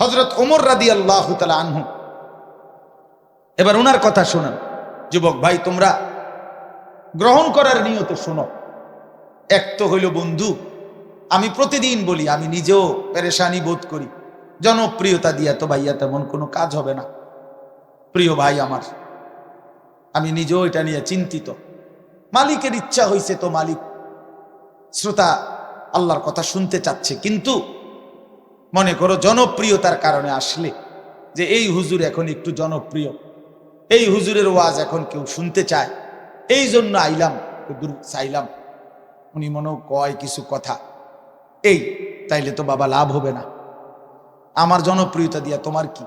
হজরত ওমর রাদি আল্লাহ আনহু। এবার ওনার কথা শোনেন। যুবক ভাই, তোমরা গ্রহণ করার নিয়তে শোনো। এক তো হইল বন্ধু, আমি প্রতিদিন বলি, আমি নিজেও পেরেশানি বোধ করি। জনপ্রিয়তা দিয়া তো ভাইয়া তেমন কোনো কাজ হবে না। প্রিয় ভাই আমার, আমি নিজেও এটা নিয়ে চিন্তিত। মালিকের ইচ্ছা হয়েছে তো মালিক। শ্রোতা, আল্লাহর কথা শুনতে চাচ্ছে, কিন্তু মনে করো জনপ্রিয়তার কারণে আসলে যে এই হুজুর এখন একটু জনপ্রিয়। এই হুজুরের ওয়াজ এখন কেউ শুনতে চায়। এই জন্য আইলাম চাইলাম। উনি মনেও কয় কিছু কথা। এই, তাইলে তো বাবা লাভ হবে না। আমার জনপ্রিয়তা দিয়া তোমার কি?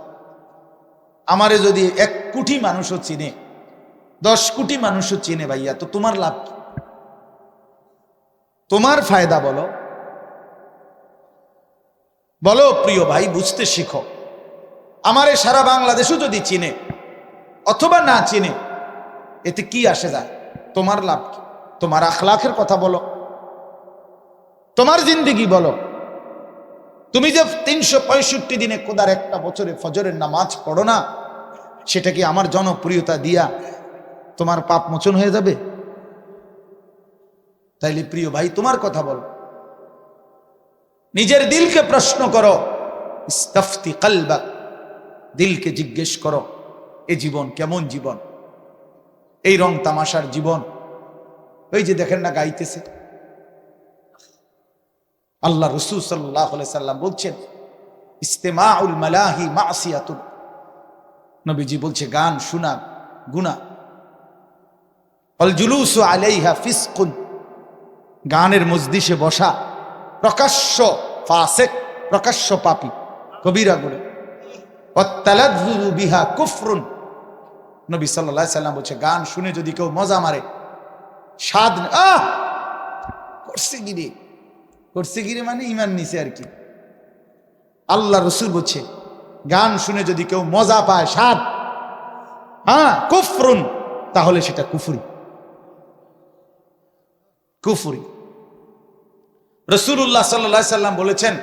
আমারে যদি এক কোটি মানুষও চিনে, দশ কোটি মানুষও চিনে ভাইয়া, তো তোমার লাভ কি? তোমার ফায়দা বলো। বলো, প্রিয় ভাই, বুঝতে শিখো। আমারে সারা বাংলাদেশও যদি চিনে, অথবা না চিনে, এতে কি আসে যায়? তোমার লাভ কি? তোমার আখলাখের কথা বলো। তোমার জিন্দিগি বলো। তুমি যে তিনশো পঁয়ষট্টি দিনে কোদার একটা বছরে ফজরের নামাজ পড়ো না, সেটা কি আমার জনপ্রিয়তা দিয়া তোমার পাপ মোচন হয়ে যাবে? তাইলে প্রিয় ভাই, তোমার কথা বলো। নিজের দিলকে প্রশ্ন করো। ইস্তফতি কালবা, দিলকে জিজ্ঞেস করো, এ জীবন কেমন জীবন? এই রং তামাশার জীবন? ওই যে দেখেন না গাইতেছে। আল্লাহ রসুল সাল্লাহ সাল্লাম বলছেন, ইস্তেমাউল মালাহি মাসিয়াতুল নবীজি বলছে, গান শোনা গুনা অল জুলুস আলাইহা ফিসকুন। গানের মজদিসে বসা। প্রকাশ্য। ফাসেক, প্রকাশ্য পাপি কবিরা গুলো বিহা কুফরুন। নবী সাল্লাহ সাল্লাম বলছে, গান শুনে যদি কেউ মজা মারে, স্বাদ আহ! করছে গিরে করছে গিরে মানে ইমান নিছে আর কি। আল্লাহ রসুল বলছে, গান শুনে যদি কেউ মজা পায়, স্বাদ হ্যাঁ কুফরুন, তাহলে সেটা কুফুরি। কুফুরি। রসুল্লাহ সাল্লা সাল্লাম বলেছেন,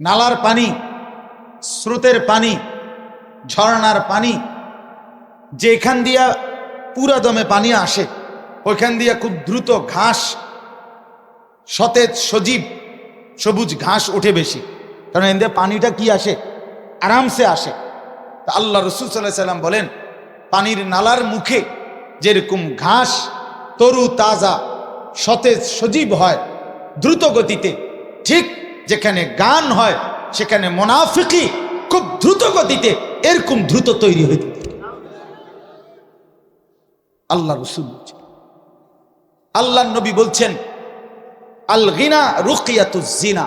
নালার পানি, স্রোতের পানি, ঝর্ণার পানি যে এখান দিয়া পুরা দমে পানি আসে, ওইখান দিয়া খুব দ্রুত ঘাস, সতেজ, সজীব, সবুজ ঘাস ওঠে বেশি। কারণ এদের পানিটা কি আসে? আরামসে আসে। তা আল্লাহ রসুল সাল্লাহ সাল্লাম বলেন, পানির নালার মুখে যেরকম ঘাস, তরু, তাজা সতেজ, সজীব হয় দ্রুত গতিতে ঠিক যেখানে গান হয়, সেখানে মোনাফিকি খুব দ্রুত গতিতে এরকম দ্রুত তৈরি হইতে আল্লাহ রসুল আল্লাহ নবী বলছেন আল গিনা রুকিয়াতুজিনা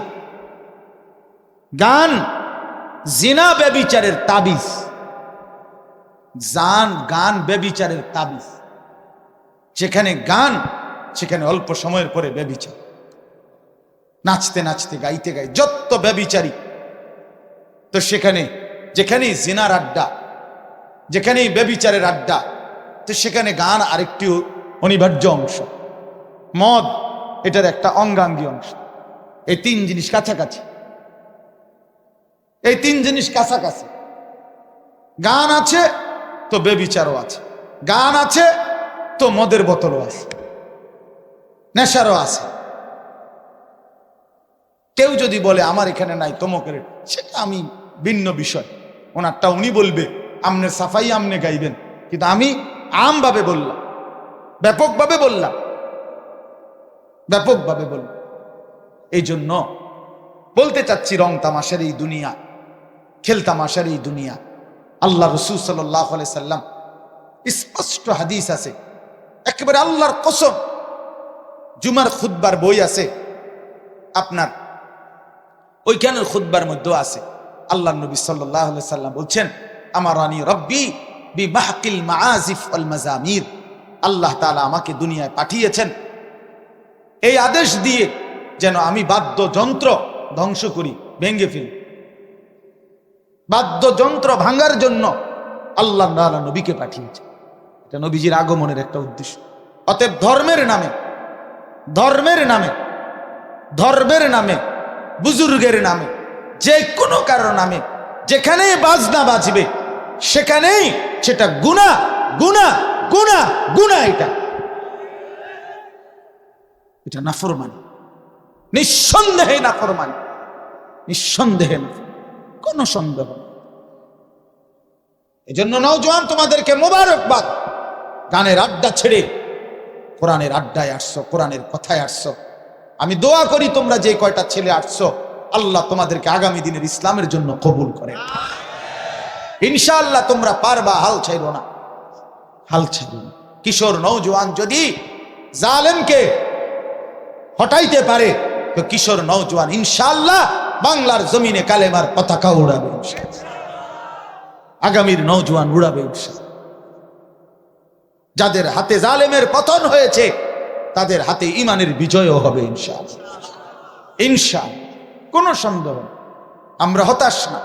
গান জিনা ব্যবিচারের তাবিজ। জান, গান ব্যবিচারের তাবিজ। যেখানে গান সেখানে অল্প সময়ের পরে ব্যবিচার। নাচতে নাচতে, গাইতে গাই যত ব্যবিচারী। তো সেখানে, যেখানেই জিনার আড্ডা, যেখানেই ব্যবিচারের আড্ডা, তো সেখানে গান আরেকটি অনিবার্য অংশ। মদ, এটার একটা অঙ্গাঙ্গী অংশ। এই তিন জিনিস কাছাকাছি। এই তিন জিনিস কাছাকাছি। গান আছে, তো বেবিচারও আছে। গান আছে, তো মদের বোতলও আছে। নেশারও আছে। কেউ যদি বলে, আমার এখানে নাই তমকের সেটা আমি ভিন্ন বিষয়। ওনারটা উনি বলবে, আমনে সাফাই, আমনে গাইবেন। কিন্তু আমি আমভাবে বললাম, ব্যাপকভাবে বললাম ব্যাপকভাবে বললাম। এই জন্য বলতে চাচ্ছি, রং তামাশার এই দুনিয়া, খেল তামাশার এই দুনিয়া। আল্লাহ রসুল সাল্লাহ সাল্লাম স্পষ্ট হাদিস আছে। একেবারে আল্লাহর কসম জুমার খুদ্বার বই আছে। আপনার ওইখানের খুদ্বার মধ্যেও আছে। আল্লাহ নবী সাল্লাহ সাল্লাম বলছেন আমার রানী রব্বি বি মাহকিল মাআজিফ আল মাজামির আল্লাহ তাআলা আমাকে দুনিয়ায় পাঠিয়েছেন। এই আদেশ দিয়ে যেন আমি বাদ্যযন্ত্র ধ্বংস করি ভেঙ্গে ফেলি। বাদ্যযন্ত্র ভাঙার জন্য আল্লাহ নবীকে পাঠিয়েছে এটা নবীজির আগমনের একটা উদ্দেশ্য। অতএব ধর্মের নামে ধর্মের নামে ধর্মের নামে, বুজুর্গের নামে, যে কোনো কারও নামে, যেখানেই বাজনা বাজবে, সেখানেই সেটা গুণা গুণা গুণা গুণা এটা। এটা নাফরমানি। নিঃসন্দেহে নাফরমানি। নিঃসন্দেহে না কোনো সন্দেহ। এজন্য নওজোয়ান তোমাদেরকে মোবারকবাদ। গানের আড্ডা ছেড়ে কোরআনের আড্ডায় আসছো, কোরআনের কথায় আসছো আমি দোয়া করি তোমরা যে কয়টা ছেলে আসছো, আল্লাহ তোমাদেরকে আগামী দিনের ইসলামের জন্য কবুল করে ইনশাআল্লাহ তোমরা পারবা, হাল ছাইরো না হাল ছাইরো না কিশোর নৌজওয়ান যদি জালেমকে হটাইতে পারে, তো কিশোর নৌজওয়ান ইনশাআল্লাহ বাংলার জমিনে কালেমার পতাকা উড়াবে। আগামীর নৌজওয়ান উড়াবে, ইনশাআল্লাহ। যাদের হাতে জালেমের পতন হয়েছে, তাদের হাতে ইমানের বিজয়ও হবে, ইনশাআল্লাহ। ইনশাআল্লাহ। কোনো সন্দেহ। আমরা হতাশ না।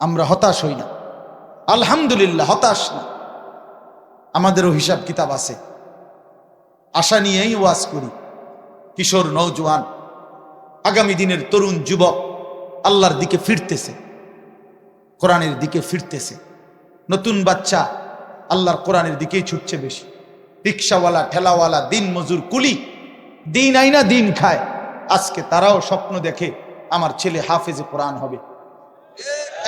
আমরা হতাশ হই না। আলহামদুলিল্লাহ, হতাশ না। আমাদেরও হিসাব কিতাব আছে। আশা নিয়েই ওয়াজ করি। কিশোর নৌজওয়ান আগামী দিনের তরুণ যুবক, আল্লাহর দিকে ফিরতেছে। কোরআনের দিকে ফিরতেছে। নতুন বাচ্চা আল্লাহর কোরআনের দিকেই ছুটছে বেশি। রিক্সাওয়ালা, ঠেলাওয়ালা, দিন মজুর, কুলি। দিন আইনা দিন খায়। আজকে তারাও স্বপ্ন দেখে আমার ছেলে হাফেজে কোরআন হবে।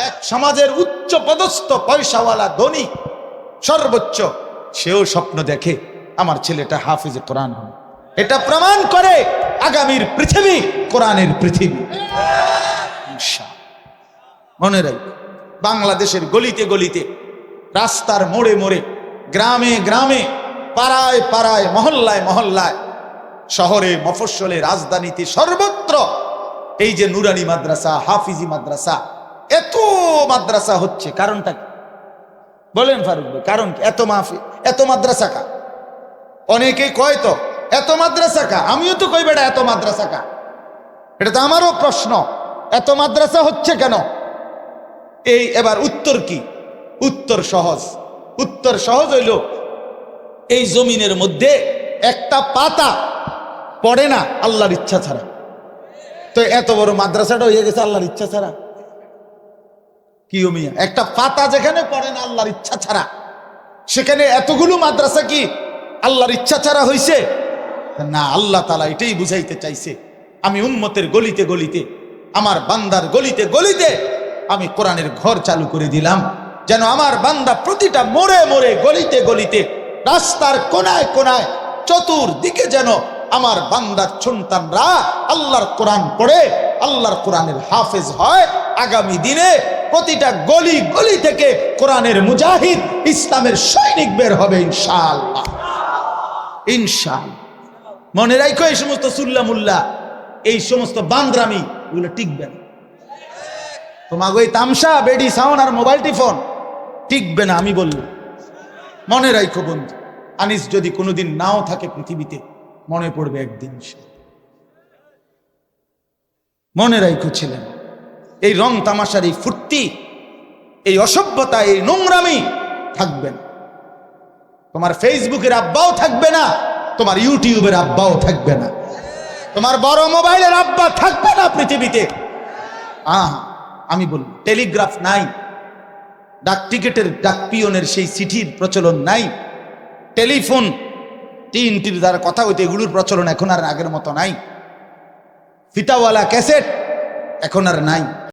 এক সমাজের উচ্চ পদস্থ পয়সাওয়ালা ধনী, সর্বোচ্চ, সেও স্বপ্ন দেখে আমার ছেলেটা হাফেজে কোরআন হবে। এটা প্রমাণ করে আগামীর পৃথিবী কোরআনের পৃথিবী। মনে রাখ বাংলাদেশের গলিতে গলিতে রাস্তার মোড়ে মোড়ে, গ্রামে গ্রামে, পাড়ায় পাড়ায়, মহল্লায় মহল্লায়, শহরে মফস্বলে রাজধানীতে সর্বত্র এই যে নুরানি মাদ্রাসা, হাফিজি মাদ্রাসা, এত মাদ্রাসা হচ্ছে, কারণটা কি? বলেন ফারুক ভাই, কারণ? এত মাফি, এত মাদ্রাসা কা? অনেকে কয় তো, এত মাদ্রাসা কা? আমিও তো কই বেটা এত মাদ্রাসা কা? এটা তো আমারও প্রশ্ন, এত মাদ্রাসা হচ্ছে কেন? এই এবার উত্তর কি? উত্তর সহজ। উত্তর সহজ হইল, এই জমিনের মধ্যে একটা পাতা পড়ে না আল্লাহর ইচ্ছা ছাড়া। তো এত বড় মাদ্রাসাটা হয়ে গেছে আল্লাহর ইচ্ছা ছাড়া। কি মিয়া? একটা পাতা যেখানে পড়ে না আল্লাহর ইচ্ছা ছাড়া। সেখানে এতগুলো মাদ্রাসা কি আল্লাহর ইচ্ছা ছাড়া হইছে? না, আল্লাহ তালা এটাই বুঝাইতে চাইছে। আমি উম্মতের গলিতে গলিতে, আমার বান্দার গলিতে গলিতে আমি কোরআনের ঘর চালু করে দিলাম। যেন আমার বান্দা প্রতিটা মোড়ে মোড়ে, গলিতে গলিতে, রাস্তার কোনায় কোনায়, চতুর্দিকে যেন আমার বান্দার সন্তানরা আল্লাহর কোরআন পড়ে, আল্লাহর কোরআনের হাফেজ হয়। আগামী দিনে প্রতিটা গলি গলি থেকে কোরআনের মুজাহিদ ইসলামের সৈনিক বের হবে ইনশাআল্লাহ। ইনশাআল্লাহ। মনে রাখো এই সমস্ত সুল্লা মুল্লা, এই সমস্ত বান্দ্রামি, এগুলো টিকবে না। তোমাকে ওই তামসা, বেডি সাউন আর মোবাইল টিফোন টিকবে না, আমি বললাম। মনে রাখো বন্ধু, আনিস যদি কোনোদিন নাও থাকে পৃথিবীতে, মনে পড়বে একদিন সে। মনে রাখো ছিলেন এই রং তামাশার এই ফুর্তি, এই অসভ্যতা, এই নোংরামি থাকবে না। তোমার ফেসবুকের আব্বাও থাকবে না, তোমার ইউটিউবের আব্বাও থাকবে না। তোমার বড় মোবাইলের আব্বা থাকবে না পৃথিবীতে। আহ, আমি বলি টেলিগ্রাফ নাই। ডাক টিকেটের ডাক পিয়নের সেই চিঠির প্রচলন নাই। টেলিফোন টিনটির দ্বারা কথা হইতে এগুলোর প্রচলন এখন আর আগের মতো নাই। ফিতাওয়ালা ক্যাসেট এখন আর নাই।